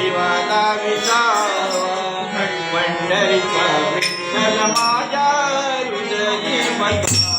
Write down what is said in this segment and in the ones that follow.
जीवाला विसावा पंढरीचा विठ्ठल माझ्या हृदयी बसावा.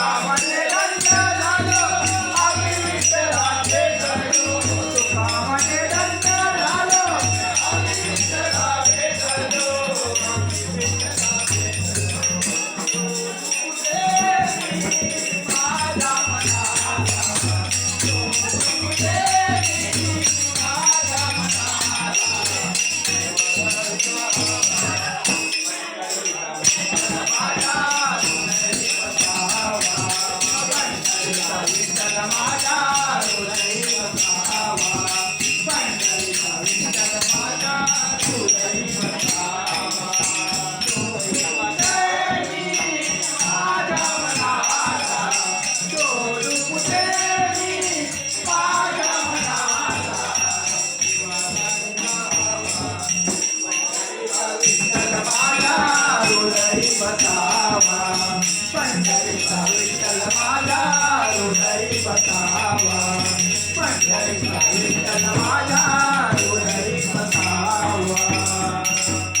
सावन Você